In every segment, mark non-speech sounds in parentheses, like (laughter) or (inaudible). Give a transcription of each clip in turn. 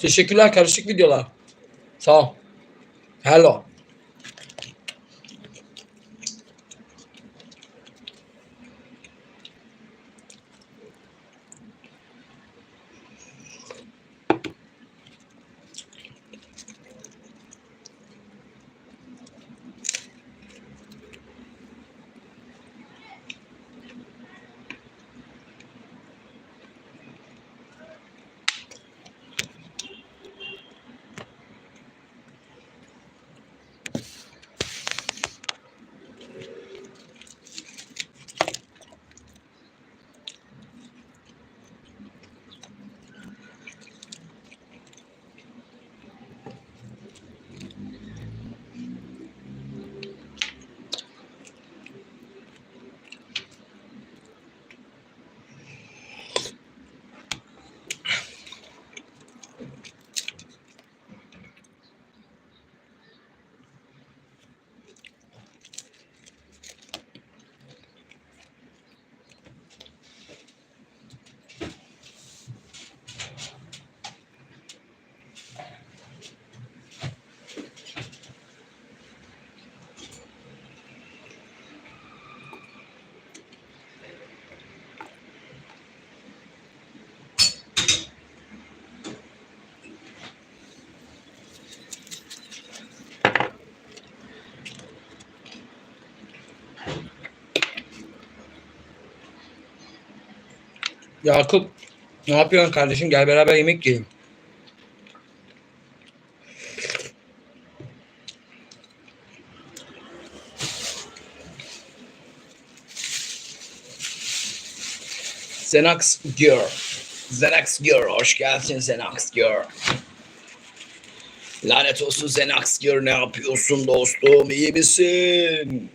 Teşekkürler karışık videolar. Sağ ol. Hello. Yakup ne yapıyorsun kardeşim? Gel beraber yemek yiyelim. Zenax Girl. Zenax Girl. Hoş geldin Zenax Girl. Lanet olsun Zenax Girl. Ne yapıyorsun dostum? İyi misin?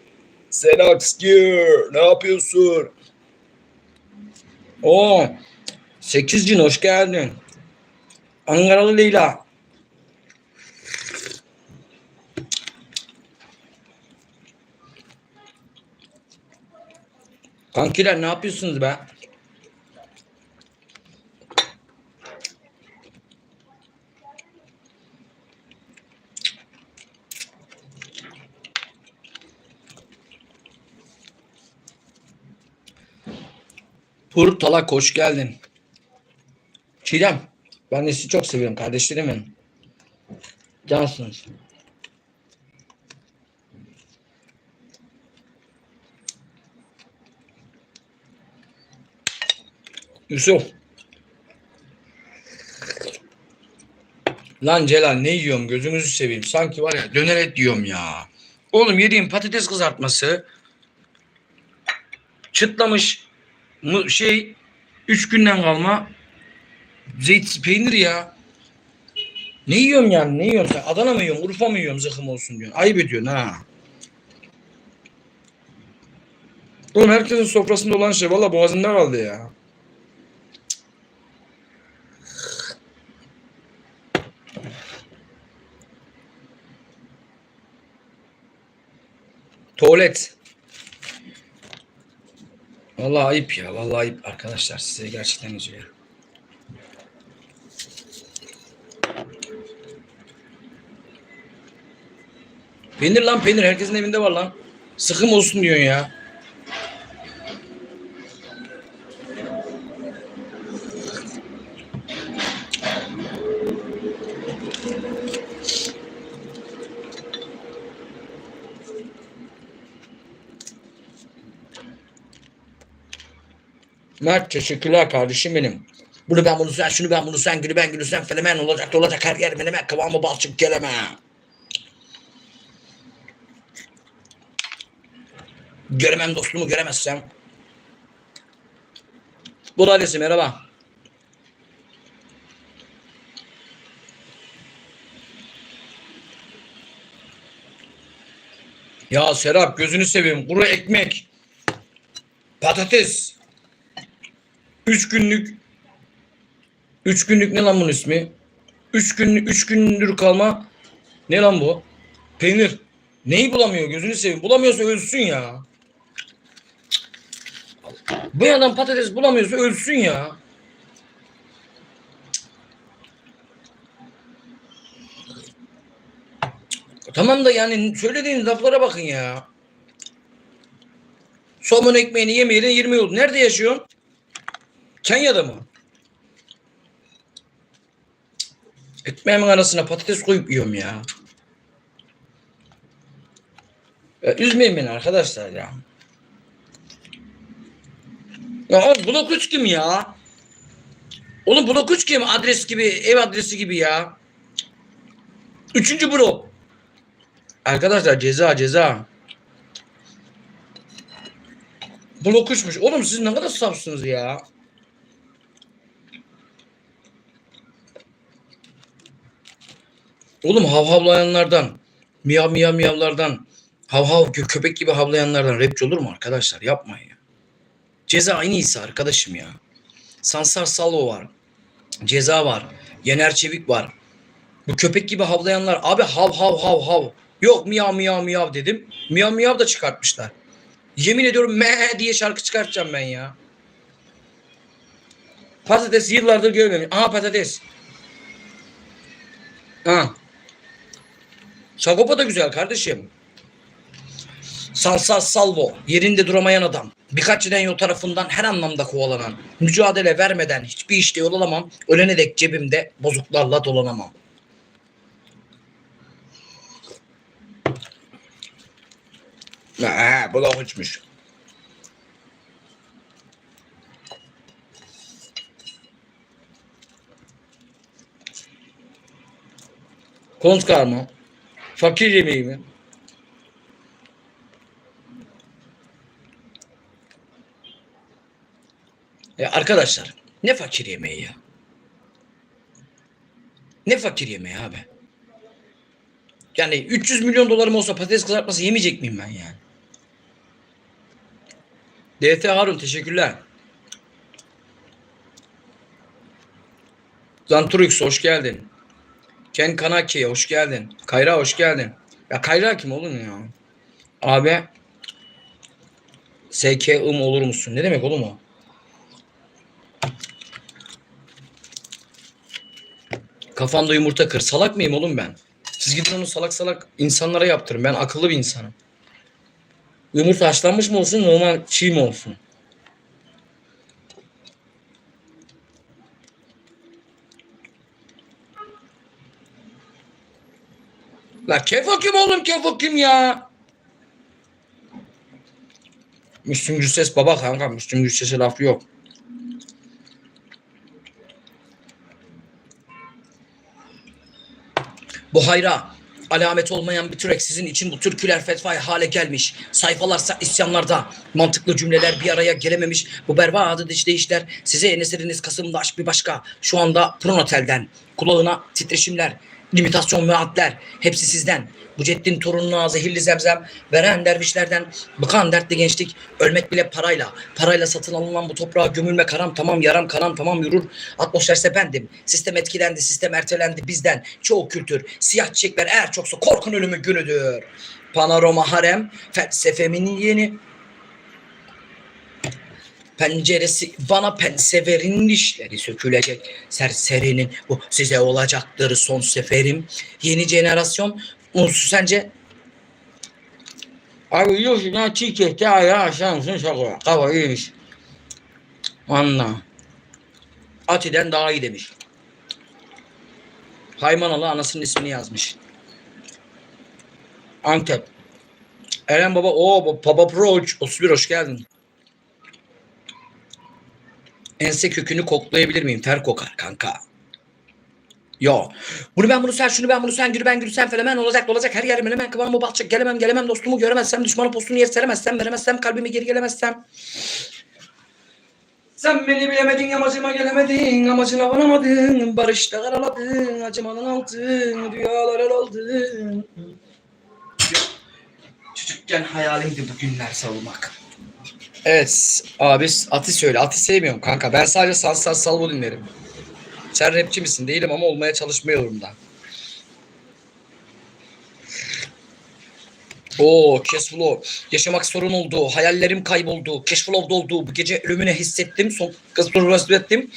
Zenax Girl. Ne yapıyorsun? Oo. Sekiz cin hoş geldin. Ankaralı Leyla. Kankiler ne yapıyorsunuz be? Pur Talak hoş geldin. Çiğdem ben de sizi çok seviyorum kardeşlerim benim. Cansınız. Yusuf. Lan Celal ne yiyorum gözünüzü seveyim. Sanki var ya döner et yiyorum ya. Oğlum yediğim patates kızartması çıtlamış mı şey üç günden kalma zeyt peynir ya. Ne yiyorum yani ne yiyorsun sen? Adana mı yiyorsun Urfa mı yiyorum zıkım olsun diyorsun. Ayıp ediyorsun ha. Oğlum herkesin sofrasında olan şey valla boğazında kaldı ya. Tuvalet. Vallahi ayıp ya. Vallahi ayıp arkadaşlar. Size gerçekten üzülüyorum. Peynir lan peynir. Herkesin evinde var lan. Sıkım olsun diyorsun ya. Mert teşekkürler kardeşim benim. Bunu ben bunu sen, şunu ben bunu sen, gülü ben gülü sen, fenomen olacak da olacak her yer menemen, kıvamı balçık geleme. Göremem dostumu göremezsem. Bu ailesi merhaba. Ya Serap gözünü seveyim. Kuru ekmek. Patates. Üç günlük üç günlük ne lan bunun ismi? Üç gün üç gündür kalma ne lan bu? Peynir. Neyi bulamıyor gözünü seveyim. Bulamıyorsa ölsün ya. Bu adam patates bulamıyorsa ölsün ya. Tamam da yani söylediğiniz laflara bakın ya. Somon ekmeğini yemeyelim 20 yıl. Nerede yaşıyorsun? Kenya'da mı? Ekmeğimin arasına patates koyup yiyorum ya. ya üzmeyin beni arkadaşlar ya. Ya oğlum blok 3 kim ya? Oğlum blok 3 kim? Adres gibi, ev adresi gibi ya. Üçüncü blok. Arkadaşlar ceza ceza. Blok 3'müş. Oğlum siz ne kadar safsınız ya. Oğlum havhavlayanlardan, miyav miyav miyavlardan, hav hav kö- köpek gibi havlayanlardan rapçi olur mu arkadaşlar? Yapmayın ya. Ceza en iyisi arkadaşım ya. Sansar Salvo var. Ceza var. Yener Çevik var. Bu köpek gibi havlayanlar abi hav hav hav hav. Yok miyav miyav miyav dedim. Miyav miyav da çıkartmışlar. Yemin ediyorum me diye şarkı çıkartacağım ben ya. Patates yıllardır görmemiş. Aha patates. Ha. Sagopa da güzel kardeşim. Sansar Salvo, yerinde duramayan adam. Birkaç yol tarafından her anlamda kovalanan. Mücadele vermeden hiçbir işte yol alamam. Ölene dek cebimde bozuklarla dolanamam. Ha, bu da hoşmuş. Kontkar mı? Fakir yemeği mi? Ya arkadaşlar ne fakir yemeği ya? Ne fakir yemeği abi? Yani 300 milyon dolarım olsa patates kızartması yemeyecek miyim ben yani? DT Harun teşekkürler. Zanturix hoş geldin. Ken Kanaki hoş geldin. Kayra hoş geldin. Ya Kayra kim oğlum ya? Abi SK'ım olur musun? Ne demek oğlum o? Kafamda yumurta kır. Salak mıyım oğlum ben? Siz gidin onu salak salak insanlara yaptırın. Ben akıllı bir insanım. Yumurta haşlanmış mı olsun normal çiğ mi olsun? La kefo kim oğlum kefo kim ya? Müslüm Gürses baba kanka Müslüm Gürses'e laf yok. Bu hayra alamet olmayan bir türek sizin için bu türküler fetvaya hale gelmiş. Sayfalarsa isyanlarda mantıklı cümleler bir araya gelememiş. Bu berbat işler size enesiriniz Kasım'da aşk bir başka. Şu anda Pronotel'den kulağına titreşimler, limitasyon ve hepsi sizden. Bu ceddin torununa zehirli zemzem veren dervişlerden bıkan dertli gençlik ölmek bile parayla parayla satın alınan bu toprağa gömülme karam tamam yaram kanam tamam yürür. Atmosferse bendim sistem etkilendi sistem ertelendi bizden. Çoğu kültür siyah çiçekler eğer çoksa korkun ölümü günüdür. Panorama harem felsefemin yeni penceresi bana penseverin dişleri sökülecek. Serserinin bu size olacaktır son seferim. Yeni jenerasyon Unsu sence? Abi yiyorsun ya çiğ köfte ayağı aşağı mısın şaka kaba iyiymiş. Anla Ati'den daha iyi demiş. Haymanalı anasının ismini yazmış. Antep. Eren Baba o Baba Pro 31 hoş geldin Ense kökünü koklayabilir miyim? Ter kokar kanka. Yo. Bunu ben bunu sen şunu ben bunu sen gülü ben gülü sen felemen olacak olacak her yerim hemen kıvamı balçık gelemem gelemem dostumu göremezsem düşmanı postunu yer seremezsem veremezsem kalbimi geri gelemezsem. Sen beni bilemedin amacıma gelemedin amacına varamadın barışta karaladın acımanın altın rüyalar el aldın. Çocukken hayalimdi bu günler savurmak. Evet abi Ati söyle. Ati sevmiyorum kanka. Ben sadece Sansar Salvo dinlerim. Sen rapçi misin? Değilim ama olmaya çalışmıyorum da. Oo Cashflow. Yaşamak sorun oldu. Hayallerim kayboldu. Cashflow'da oldu. Bu gece ölümüne hissettim. Son kez ettim.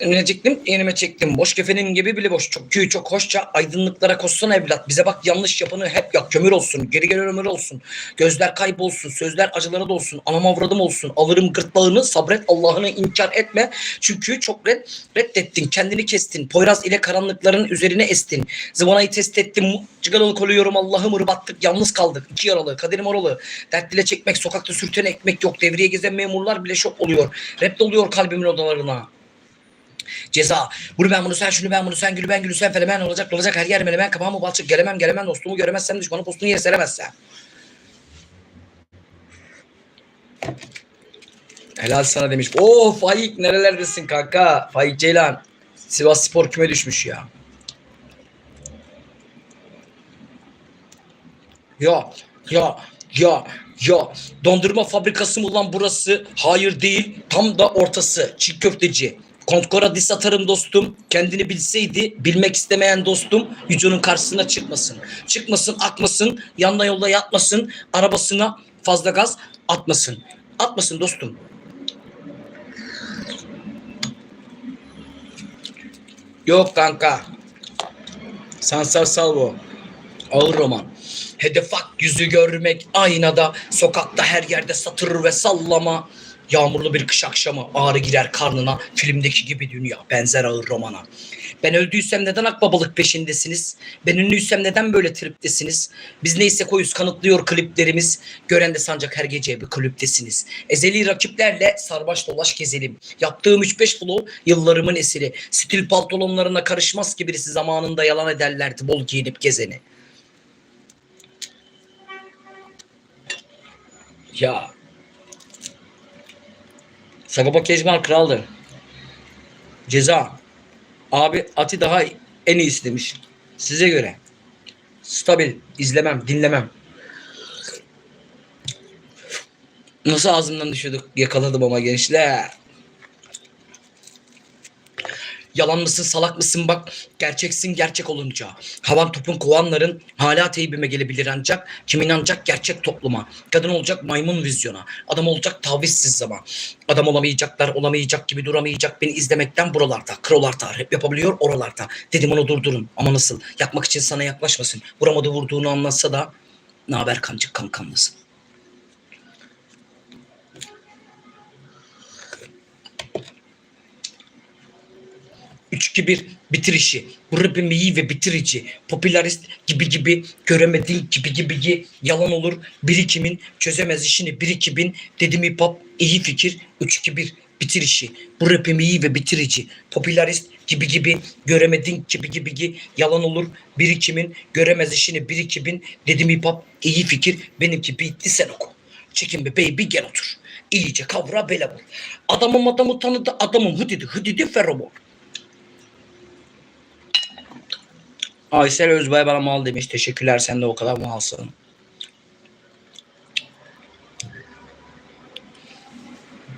Önüne çektim, yenime çektim. Boş kefenin gibi bile boş. Çok köy çok hoşça aydınlıklara koşsana evlat. Bize bak yanlış yapanı hep yak. Kömür olsun, geri geri ömür olsun. Gözler kaybolsun, sözler acılara dolsun. Anam avradım olsun. Alırım gırtlağını, sabret Allah'ını inkar etme. Çünkü çok red, reddettin, kendini kestin. Poyraz ile karanlıkların üzerine estin. Zıvanayı test ettim, cigaralı koluyorum Allah'ım ırbattık, yalnız kaldık. İki yaralı, kaderim oralı. Dert dile çekmek, sokakta sürtene ekmek yok. Devreye gezen memurlar bile şok oluyor. Rap doluyor kalbimin odalarına. Ceza. Bunu ben bunu sen şunu ben bunu sen gülü ben gülü sen felemen olacak olacak her yer menemen kapağımı balçık gelemem gelemem dostumu göremezsem düşmanı postunu yere seremezsem. Helal sana demiş. Oo Faik nerelerdesin kanka? Faik Ceylan. Sivas Spor küme düşmüş ya. Ya ya ya ya dondurma fabrikası mı lan burası? Hayır değil. Tam da ortası. Çiğ köfteci. Kontkora dis atarım dostum. Kendini bilseydi bilmek istemeyen dostum Yüco'nun karşısına çıkmasın. Çıkmasın akmasın. Yanına yolda yatmasın. Arabasına fazla gaz atmasın. Atmasın dostum. Yok kanka. Sansar Salvo. Ağır roman. Hedef hak yüzü görmek aynada. Sokakta her yerde satır ve sallama. Yağmurlu bir kış akşamı ağrı girer karnına. Filmdeki gibi dünya benzer ağır romana. Ben öldüysem neden akbabalık peşindesiniz? Ben ünlüysem neden böyle triptesiniz? Biz neyse koyuz kanıtlıyor kliplerimiz. Gören de sancak her gece bir kulüptesiniz. Ezeli rakiplerle sarbaş dolaş gezelim. Yaptığım 3-5 flow yıllarımın esiri. Stil pantolonlarına karışmaz ki birisi zamanında yalan ederlerdi bol giyinip gezeni. Ya. Sagopa Kajmer kraldır. Ceza. Abi Ati daha en iyisi demiş. Size göre. Stabil. izlemem, dinlemem. Nasıl ağzımdan düşüyorduk? Yakaladım ama gençler. Yalan mısın salak mısın bak gerçeksin gerçek olunca. Havan topun kovanların hala teybime gelebilir ancak kim inanacak gerçek topluma. Kadın olacak maymun vizyona. Adam olacak tavizsiz zaman. Adam olamayacaklar olamayacak gibi duramayacak beni izlemekten buralarda. Krolarda rap yapabiliyor oralarda. Dedim onu durdurun ama nasıl? Yakmak için sana yaklaşmasın. Vuramadı vurduğunu anlatsa da ne haber kancık kankam nasıl? 3-2-1 bitirişi, iyi ve bitirici, popülerist gibi gibi, göremediğin gibi gibi gibi, yalan olur, birikimin, çözemez işini birikimin, dedim hip hop, iyi fikir, 3-2-1 bitirişi, bu rapim iyi ve bitirici, popülerist gibi gibi, göremedin gibi gibi gibi, yalan olur, bir birikimin, göremez işini birikimin, dedim hip hop, iyi fikir, benimki bitti sen oku. Çekinme baby gel otur. İyice kavra bele bul. Adamım adamı tanıdı adamım hıdidi hıdidi feromon. Aysel Özbay bana mal demiş. Teşekkürler sen de o kadar malsın.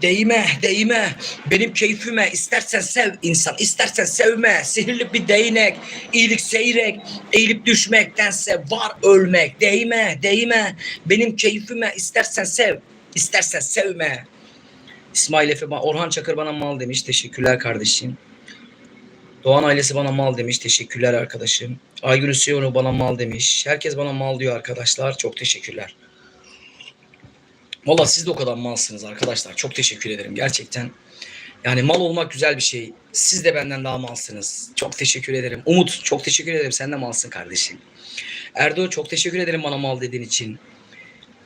Değme, değme. Benim keyfime istersen sev insan, istersen sevme. Sihirli bir değnek, iyilik seyrek, eğilip düşmektense var ölmek. Değme, değme. Benim keyfime istersen sev, istersen sevme. İsmail Efe, Orhan Çakır bana mal demiş. Teşekkürler kardeşim. Doğan ailesi bana mal demiş. Teşekkürler arkadaşım. Aygül Hüseyinov bana mal demiş. Herkes bana mal diyor arkadaşlar. Çok teşekkürler. Valla siz de o kadar malsınız arkadaşlar. Çok teşekkür ederim gerçekten. Yani mal olmak güzel bir şey. Siz de benden daha malsınız. Çok teşekkür ederim. Umut çok teşekkür ederim. Sen de malsın kardeşim. Erdo çok teşekkür ederim bana mal dediğin için.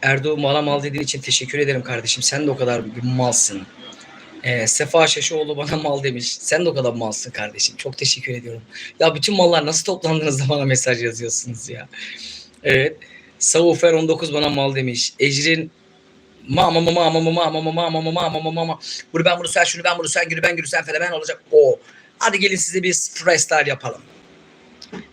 Erdo bana mal dediğin için teşekkür ederim kardeşim. Sen de o kadar bir malsın. Ee, Sefa Şaşoğlu bana mal demiş. Sen de o kadar malsın kardeşim. Çok teşekkür ediyorum. Ya bütün mallar nasıl toplandınız da bana mesaj yazıyorsunuz ya. Evet. Saufer 19 bana mal demiş. Ecrin ma ma ma ma ma ma ma ma ma ma ma ma ma ma ma ma Bunu ben bunu sen şunu ben bunu sen gülü ben gülü sen felemen olacak. O. Hadi gelin size bir freestyle yapalım.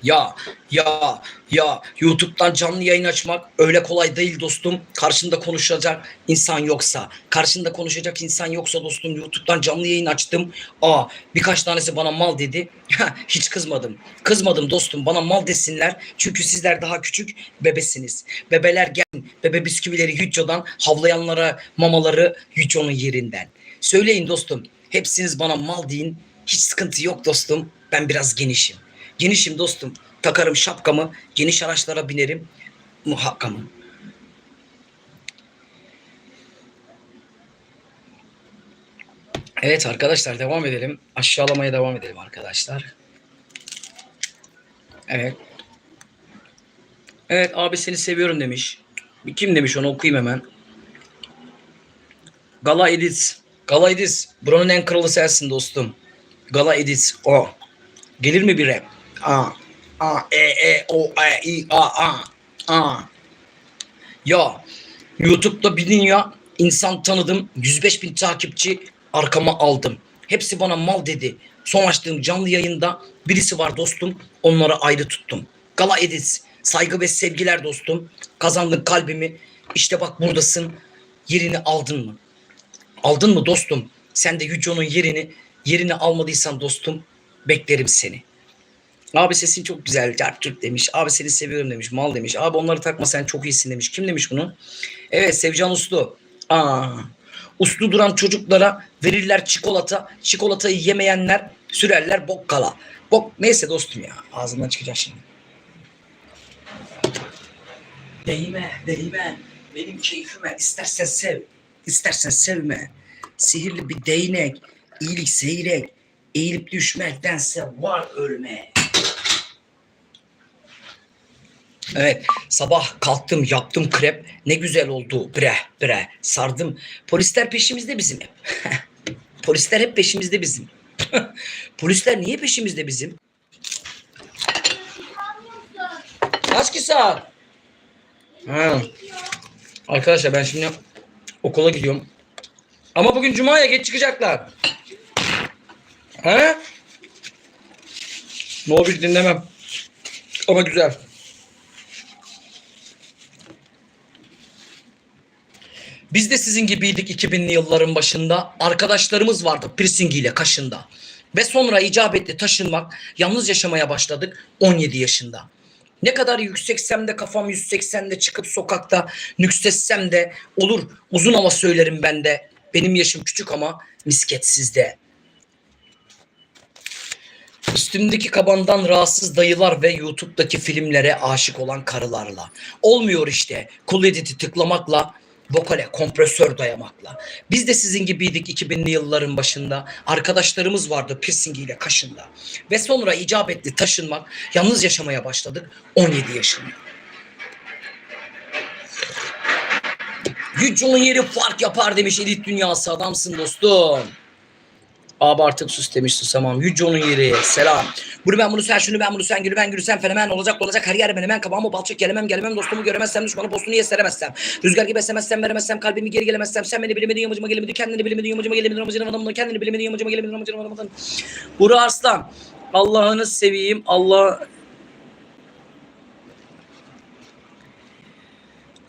Ya ya ya YouTube'dan canlı yayın açmak öyle kolay değil dostum. Karşında konuşacak insan yoksa, karşında konuşacak insan yoksa dostum YouTube'dan canlı yayın açtım. Aa birkaç tanesi bana mal dedi. (laughs) Hiç kızmadım. Kızmadım dostum. Bana mal desinler. Çünkü sizler daha küçük bebesiniz. Bebeler gel. Bebe bisküvileri Hücco'dan havlayanlara mamaları Hücco'nun yerinden. Söyleyin dostum. Hepsiniz bana mal deyin. Hiç sıkıntı yok dostum. Ben biraz genişim. Genişim dostum. Takarım şapkamı. Geniş araçlara binerim. Muhakkamı. Evet arkadaşlar devam edelim. Aşağılamaya devam edelim arkadaşlar. Evet. Evet abi seni seviyorum demiş. Kim demiş onu okuyayım hemen. Gala Edits. Gala Edits. Buranın en kralı sensin dostum. Gala Edits. O. Gelir mi bir rap? A. A. E. E. O. E. I. A. A. A. Ya. YouTube'da bir dünya insan tanıdım. 105 bin takipçi arkama aldım. Hepsi bana mal dedi. Son açtığım canlı yayında birisi var dostum. Onları ayrı tuttum. Gala Edits. Saygı ve sevgiler dostum. Kazandın kalbimi. İşte bak buradasın. Yerini aldın mı? Aldın mı dostum? Sen de Yüco'nun yerini yerini almadıysan dostum beklerim seni. Abi sesin çok güzel. Türk demiş. Abi seni seviyorum demiş. Mal demiş. Abi onları takma sen çok iyisin demiş. Kim demiş bunu? Evet Sevcan Uslu. Aa, uslu duran çocuklara verirler çikolata. Çikolatayı yemeyenler sürerler bokkala. Bok neyse dostum ya. Ağzımdan çıkacak şimdi. Değme, değme. Benim keyfime istersen sev, istersen sevme. Sihirli bir değnek, iyilik seyrek, eğilip düşmektense var ölme. Evet, sabah kalktım, yaptım krep. Ne güzel oldu bre bre. Sardım. Polisler peşimizde bizim hep. (laughs) Polisler hep peşimizde bizim. (laughs) Polisler niye peşimizde bizim? Kaç ki saat? Ha. Arkadaşlar ben şimdi okula gidiyorum. Ama bugün Cuma'ya geç çıkacaklar. He? Ne olur dinlemem. Ama güzel. Biz de sizin gibiydik 2000'li yılların başında. Arkadaşlarımız vardı piercingiyle kaşında. Ve sonra icap etti taşınmak. Yalnız yaşamaya başladık 17 yaşında. Ne kadar yükseksem de kafam 180'de çıkıp sokakta nüksetsem de olur uzun hava söylerim ben de. Benim yaşım küçük ama misketsizde. Üstümdeki kabandan rahatsız dayılar ve YouTube'daki filmlere aşık olan karılarla. Olmuyor işte. Cool Edit'i tıklamakla, vokale kompresör dayamakla. Biz de sizin gibiydik 2000'li yılların başında. Arkadaşlarımız vardı piercingiyle kaşında. Ve sonra icap etti taşınmak. Yalnız yaşamaya başladık 17 yaşında. Yücun'un yeri fark yapar demiş elit dünyası adamsın dostum. Abi artık sus demiş susamam. Yüce onun yeri. Selam. Bunu ben bunu sen şunu ben bunu sen gülü ben gülü sen fenomen olacak olacak her yer ben hemen kabağımı balçık gelemem gelemem dostumu göremezsem düşmanı postunu yesteremezsem. Rüzgar gibi esemezsem veremezsem kalbimi geri gelemezsem sen beni bilemedin yamacıma gelemedin kendini bilemedin yamacıma gelemedin amacına adamına kendini bilemedin yamacıma gelemedin amacına adamına. Buru Arslan. Allah'ını seveyim. Allah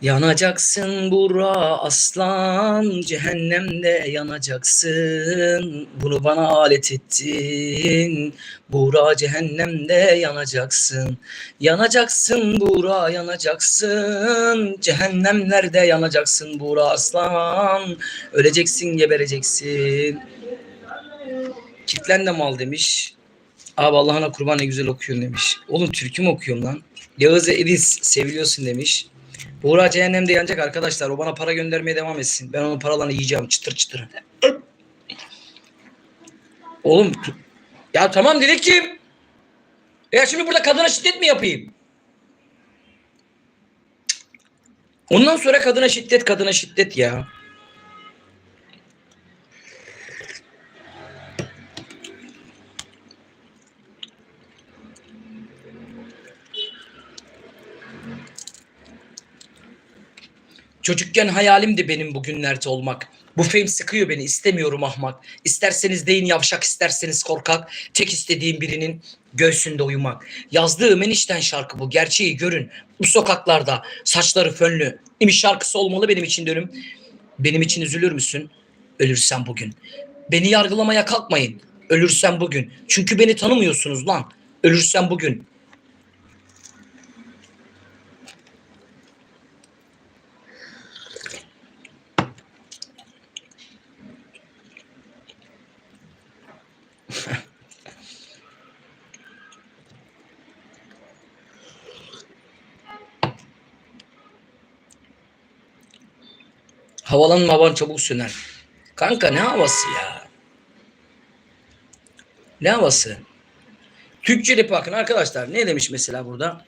Yanacaksın bura aslan, cehennemde yanacaksın. Bunu bana alet ettin. Bura cehennemde yanacaksın. Yanacaksın bura yanacaksın. Cehennemlerde yanacaksın bura aslan. Öleceksin gebereceksin. Kitlen de mal demiş. Abi Allah'ına kurban ne güzel okuyorsun demiş. Oğlum türkü mü okuyorum lan? Yağız Edis seviliyorsun demiş. Buğra cehennemde yanacak arkadaşlar. O bana para göndermeye devam etsin. Ben onun paralarını yiyeceğim çıtır çıtır. Oğlum ya tamam dedikçim. Ya şimdi burada kadına şiddet mi yapayım? Ondan sonra kadına şiddet kadına şiddet ya. Çocukken hayalimdi benim bugünlerde olmak. Bu fame sıkıyor beni istemiyorum ahmak. İsterseniz deyin yavşak isterseniz korkak. Tek istediğim birinin göğsünde uyumak. Yazdığım enişten şarkı bu gerçeği görün. Bu sokaklarda saçları fönlü. İmiş şarkısı olmalı benim için dönüm. Benim için üzülür müsün? Ölürsen bugün. Beni yargılamaya kalkmayın. Ölürsen bugün. Çünkü beni tanımıyorsunuz lan. Ölürsen bugün. Havalan havan çabuk söner. Kanka ne havası ya? Ne havası? Türkçe rap bakın arkadaşlar. Ne demiş mesela burada?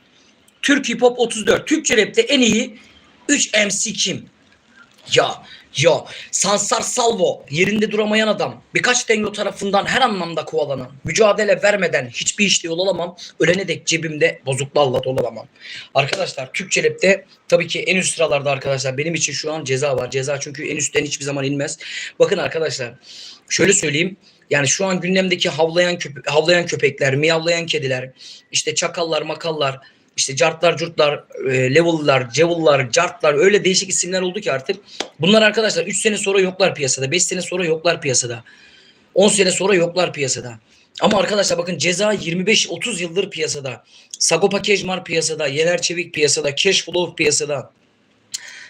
Türk Hip Hop 34. Türkçe rapte en iyi 3 MC kim? Ya ya Sansar Salvo yerinde duramayan adam birkaç dengo tarafından her anlamda kovalanan mücadele vermeden hiçbir işte yol alamam ölene dek cebimde bozuklarla dolanamam. Arkadaşlar Türkçe rapte tabii ki en üst sıralarda arkadaşlar benim için şu an ceza var. Ceza çünkü en üstten hiçbir zaman inmez. Bakın arkadaşlar şöyle söyleyeyim yani şu an gündemdeki havlayan köpe havlayan köpekler, miyavlayan kediler, işte çakallar, makallar, işte cartlar, curtlar, e, level'lar, cevullar, cartlar öyle değişik isimler oldu ki artık. Bunlar arkadaşlar 3 sene sonra yoklar piyasada, 5 sene sonra yoklar piyasada. 10 sene sonra yoklar piyasada. Ama arkadaşlar bakın ceza 25-30 yıldır piyasada. Sagopa Kejmar piyasada, Yener Çevik piyasada, Cash Flow piyasada.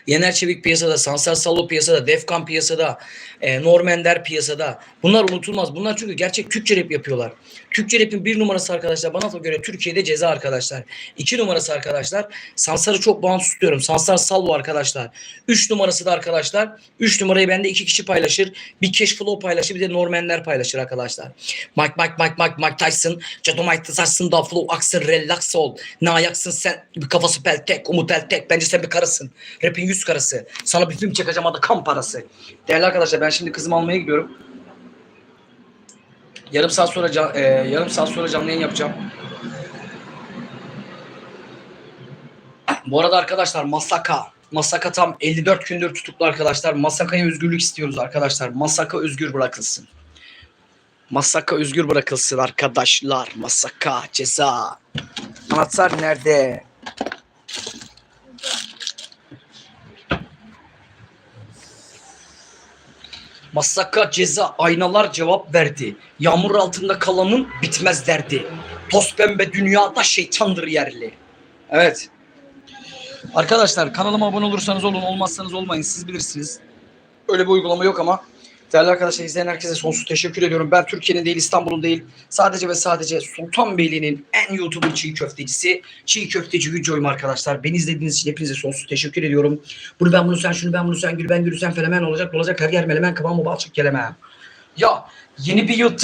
Yener Çevik piyasada, Sansar Sallo piyasada, Defkan piyasada, e, Normender piyasada. Bunlar unutulmaz. Bunlar çünkü gerçek Türkçe rap yapıyorlar. Türkçe rap'in bir numarası arkadaşlar bana göre Türkiye'de ceza arkadaşlar. İki numarası arkadaşlar. Sansar'ı çok bağımsız tutuyorum. Sansar Salvo arkadaşlar. Üç numarası da arkadaşlar. Üç numarayı bende iki kişi paylaşır. Bir Cash Flow paylaşır bir de Normender paylaşır arkadaşlar. Mike Mike Mike Mike Mike Tyson. Cato Mike Tyson da flow aksın relax ol. Ne ayaksın sen bir kafası peltek Umut peltek. Bence sen bir karısın. Rap'in yüz karısı. Sana bir film çekeceğim adı kan parası. Değerli arkadaşlar ben şimdi kızımı almaya gidiyorum. Yarım saat sonra can- e, yarım saat sonra canlı yayın yapacağım. Bu arada arkadaşlar Masaka. Masaka tam 54 gündür tutuklu arkadaşlar. Masaka'ya özgürlük istiyoruz arkadaşlar. Masaka özgür bırakılsın. Masaka özgür bırakılsın arkadaşlar. Masaka ceza. Anahtar nerede? Masaka ceza aynalar cevap verdi. Yağmur altında kalanın bitmez derdi. Toz pembe dünyada şeytandır yerli. Evet. Arkadaşlar kanalıma abone olursanız olun olmazsanız olmayın siz bilirsiniz. Öyle bir uygulama yok ama değerli arkadaşlar izleyen herkese sonsuz teşekkür ediyorum. Ben Türkiye'nin değil İstanbul'un değil sadece ve sadece Sultanbeyli'nin en YouTuber çiğ köftecisi çiğ köfteci Yücoy'um arkadaşlar. Beni izlediğiniz için hepinize sonsuz teşekkür ediyorum. Bunu ben bunu sen şunu ben bunu sen gül ben gülü sen fenomen olacak olacak her yer melemen kıvamı balçık keleme. Ya yeni bir YouTube